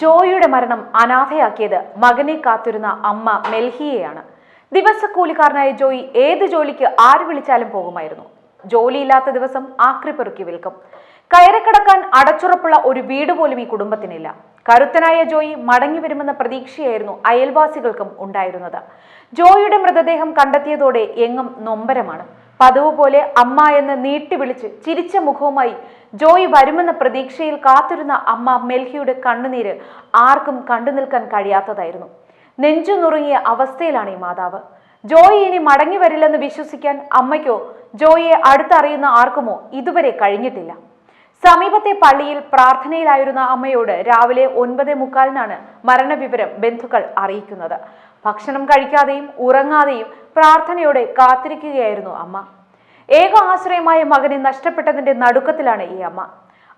ജോയിയുടെ മരണം അനാഥയാക്കിയത് മകനെ കാത്തിരുന്ന അമ്മ മെൽഹിയെയാണ്. ദിവസക്കൂലിക്കാരനായ ജോയി ഏത് ജോലിക്ക് ആര് വിളിച്ചാലും പോകുമായിരുന്നു. ജോലിയില്ലാത്ത ദിവസം ആക്രി പെറുക്കി വിൽക്കും. കയറിക്കിടക്കാൻ അടച്ചുറപ്പുള്ള ഒരു വീട് പോലും ഈ കുടുംബത്തിനില്ല. കരുത്തനായ ജോയി മടങ്ങി വരുമെന്ന പ്രതീക്ഷയായിരുന്നു അയൽവാസികൾക്കും ഉണ്ടായിരുന്നത്. ജോയിയുടെ മൃതദേഹം കണ്ടെത്തിയതോടെ എങ്ങും നൊമ്പരമാണ്. പതിവ് പോലെ അമ്മ എന്ന് നീട്ടി വിളിച്ച് ചിരിച്ച മുഖവുമായി ജോയി വരുമെന്ന പ്രതീക്ഷയിൽ കാത്തിരുന്ന അമ്മ മെൽഹിയുടെ കണ്ണുനീര് ആർക്കും കണ്ടു നിൽക്കാൻ കഴിയാത്തതായിരുന്നു. നെഞ്ചു നുറുങ്ങിയ അവസ്ഥയിലാണ് ഈ മാതാവ്. ജോയി ഇനി മടങ്ങി വരില്ലെന്ന് വിശ്വസിക്കാൻ അമ്മയ്ക്കോ ജോയിയെ അടുത്തറിയുന്ന ആർക്കുമോ ഇതുവരെ കഴിഞ്ഞിട്ടില്ല. സമീപത്തെ പള്ളിയിൽ പ്രാർത്ഥനയിലായിരുന്ന അമ്മയോട് രാവിലെ ഒൻപത് മുക്കാലിനാണ് മരണവിവരം ബന്ധുക്കൾ അറിയിക്കുന്നത്. ഭക്ഷണം കഴിക്കാതെയും ഉറങ്ങാതെയും പ്രാർത്ഥനയോടെ കാത്തിരിക്കുകയായിരുന്നു അമ്മ. ഏക ആശ്രയമായ മകനെ നഷ്ടപ്പെട്ടതിന്റെ നടുക്കത്തിലാണ് ഈ അമ്മ.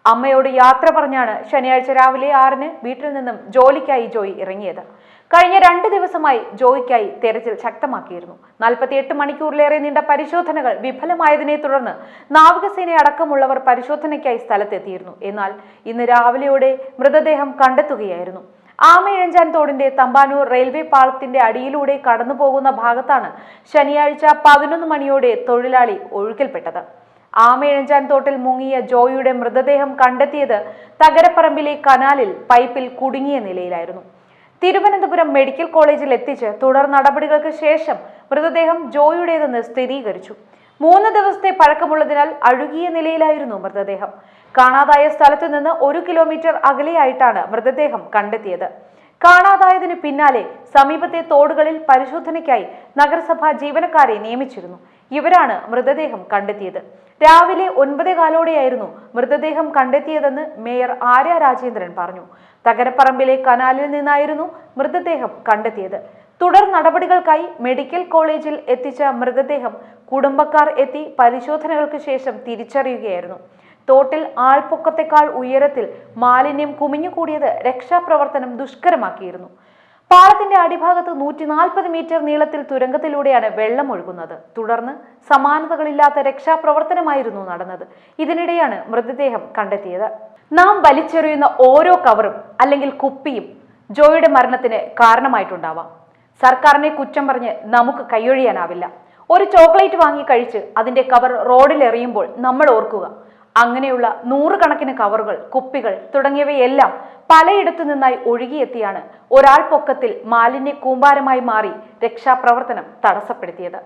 അമ്മയോട് യാത്ര പറഞ്ഞാണ് ശനിയാഴ്ച രാവിലെ ആറിന് വീട്ടിൽ നിന്നും ജോലിക്കായി ജോയി ഇറങ്ങിയത്. കഴിഞ്ഞ രണ്ട് ദിവസമായി ജോയിക്കായി തെരച്ചിൽ ശക്തമാക്കിയിരുന്നു. നാൽപ്പത്തിയെട്ട് മണിക്കൂറിലേറെ നീണ്ട പരിശോധനകൾ വിഫലമായതിനെ തുടർന്ന് നാവികസേന അടക്കമുള്ളവർ പരിശോധനയ്ക്കായി സ്ഥലത്തെത്തിയിരുന്നു. എന്നാൽ ഇന്ന് രാവിലെയോടെ മൃതദേഹം കണ്ടെത്തുകയായിരുന്നു. ആമയിഴഞ്ചാൻ തോടിന്റെ തമ്പാനൂർ റെയിൽവേ പാളത്തിന്റെ അടിയിലൂടെ കടന്നു പോകുന്ന ഭാഗത്താണ് ശനിയാഴ്ച പതിനൊന്ന് മണിയോടെ തൊഴിലാളി ഒഴുക്കിൽപ്പെട്ടത്. ആമയിഴഞ്ചാൻ തോട്ടിൽ മുങ്ങിയ ജോയിയുടെ മൃതദേഹം കണ്ടെത്തിയത് തകരപ്പറമ്പിലെ കനാലിൽ പൈപ്പിൽ കുടുങ്ങിയ നിലയിലായിരുന്നു. തിരുവനന്തപുരം മെഡിക്കൽ കോളേജിൽ എത്തിച്ച് തുടർ നടപടികൾക്ക് ശേഷം മൃതദേഹം ജോയുടേതെന്ന് സ്ഥിരീകരിച്ചു. മൂന്ന് ദിവസത്തെ പഴക്കമുള്ളതിനാൽ അഴുകിയ നിലയിലായിരുന്നു മൃതദേഹം. കാണാതായ സ്ഥലത്തു നിന്ന് ഒരു കിലോമീറ്റർ അകലെയായിട്ടാണ് മൃതദേഹം കണ്ടെത്തിയത്. കാണാതായതിന് പിന്നാലെ സമീപത്തെ തോടുകളിൽ പരിശോധനയ്ക്കായി നഗരസഭ ജീവനക്കാരെ നിയമിച്ചിരുന്നു. ഇവരാണ് മൃതദേഹം കണ്ടെത്തിയത്. രാവിലെ ഒൻപതേ കാലോടെയായിരുന്നു മൃതദേഹം കണ്ടെത്തിയതെന്ന് മേയർ ആര്യ രാജേന്ദ്രൻ പറഞ്ഞു. തകരപ്പറമ്പിലെ കനാലിൽ നിന്നായിരുന്നു മൃതദേഹം കണ്ടെത്തിയത്. തുടർ നടപടികൾക്കായി മെഡിക്കൽ കോളേജിൽ എത്തിച്ച മൃതദേഹം കുടുംബക്കാർ എത്തി പരിശോധനകൾക്ക് ശേഷം തിരിച്ചറിയുകയായിരുന്നു. തോട്ടിൽ ആൾപ്പൊക്കത്തെക്കാൾ ഉയരത്തിൽ മാലിന്യം കുമിഞ്ഞുകൂടിയത് രക്ഷാപ്രവർത്തനം ദുഷ്കരമാക്കിയിരുന്നു. പാളത്തിന്റെ അടിഭാഗത്ത് നൂറ്റി നാൽപ്പത് മീറ്റർ നീളത്തിൽ തുരങ്കത്തിലൂടെയാണ് വെള്ളം ഒഴുകുന്നത്. തുടർന്ന് സമാനതകളില്ലാത്ത രക്ഷാപ്രവർത്തനമായിരുന്നു നടന്നത്. ഇതിനിടെയാണ് മൃതദേഹം കണ്ടെത്തിയത്. നാം വലിച്ചെറിയുന്ന ഓരോ കവറും അല്ലെങ്കിൽ കുപ്പിയും ജോയുടെ മരണത്തിന് കാരണമായിട്ടുണ്ടാവാം. സർക്കാരിനെ കുറ്റം പറഞ്ഞ് നമുക്ക് കൈയൊഴിയാനാവില്ല. ഒരു ചോക്ലേറ്റ് വാങ്ങി കഴിച്ച് അതിന്റെ കവർ റോഡിൽ എറിയുമ്പോൾ നമ്മൾ ഓർക്കുക അങ്ങനെയുള്ള നൂറുകണക്കിന് കവറുകൾ കുപ്പികൾ തുടങ്ങിയവയെല്ലാം പലയിടത്തു നിന്നായി ഒഴുകിയെത്തിയാണ് ഒരാൾ പൊക്കത്തിൽ മാലിന്യ കൂമ്പാരമായി മാറി രക്ഷാപ്രവർത്തനം തടസ്സപ്പെടുത്തിയത്.